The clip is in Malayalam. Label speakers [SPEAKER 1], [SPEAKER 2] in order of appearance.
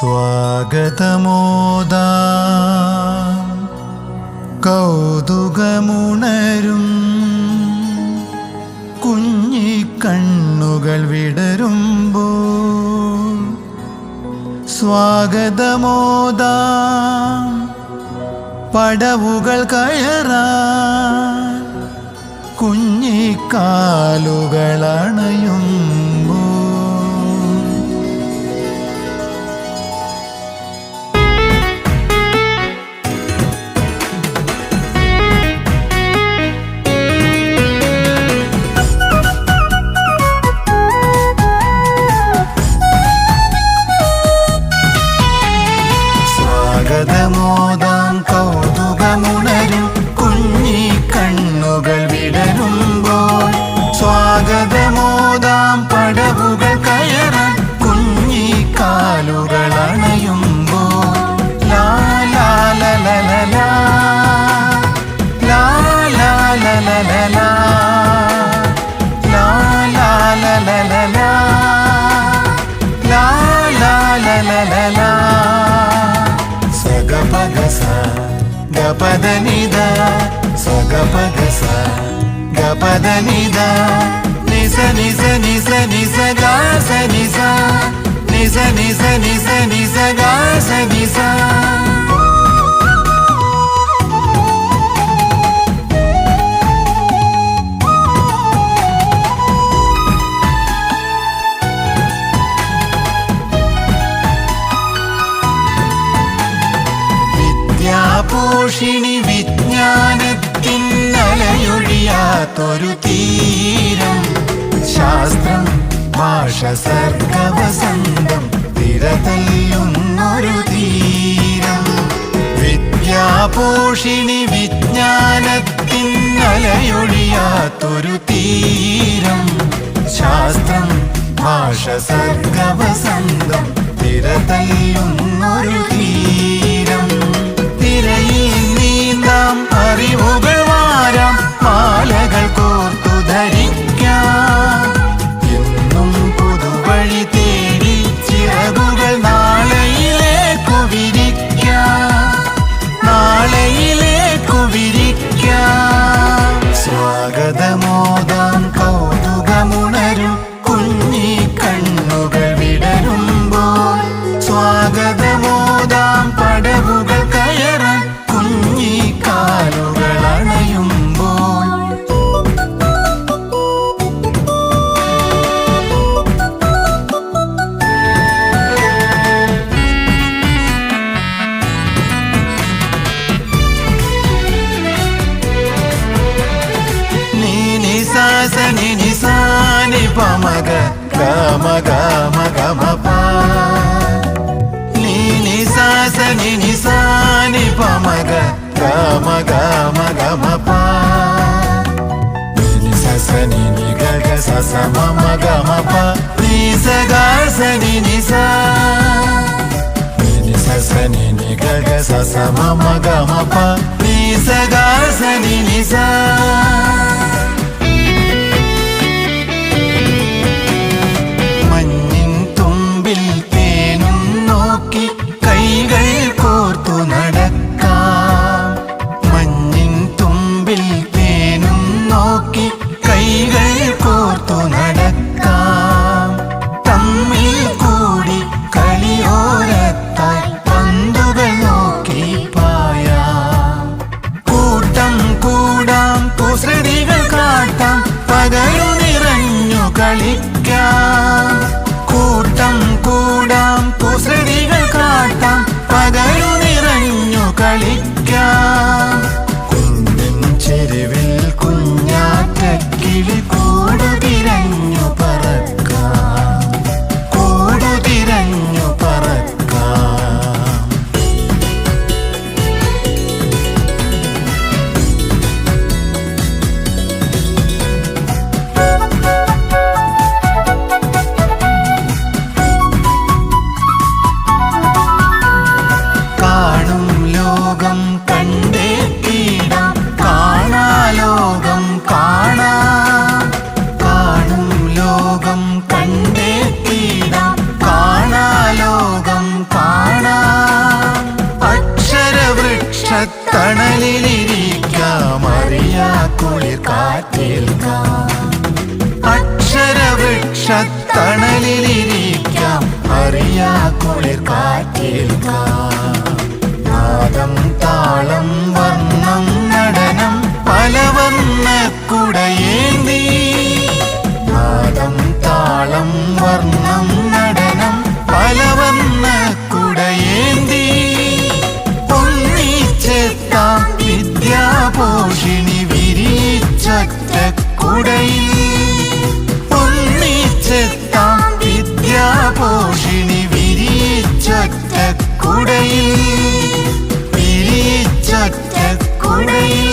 [SPEAKER 1] സ്വാഗതമോദാ. കൗതുകമുണരും. കുഞ്ഞിക്കണ്ണുകൾ വിടരുമ്പോൾ സ്വാഗതമോദാ. പടവുകൾ കയറാ കുഞ്ഞിക്കാലുകൾ సగపగస గపద నిద సగపగస గపద నిద నిజ నిజ నిజ నిజ గాస నిజ నిజ నిజ నిజ నిజ గాస నిజ നിസ വിജ്ഞാനത്തിൻ അലയൊഴിയാത്തൊരു തീരം. ശാസ്ത്രം ഭാഷ സർഗവസന്തം തിരതല്ലുന്നൊരു തീരം. വിദ്യാപോഷിണി വിജ്ഞാനത്തിനലയൊഴിയാത്തൊരു തീരം. ശാസ്ത്രം ഭാഷ സർഗവസന്തം തിരതല്ലുന്നൊരു మగ మగ మపా సని ని గగ సస మగ మప నీ సగ సని ని సా. సని ని గగ సస మగ మప నీ సగ సని ని సా. കളിക്കാം കാറ്റേൽക്കാം അറിയാ കുളിർ കാറ്റേൽക്കാം നാദം താളം കുടയിൽ പിരിച്ചൊറ്റ കുടയിൽ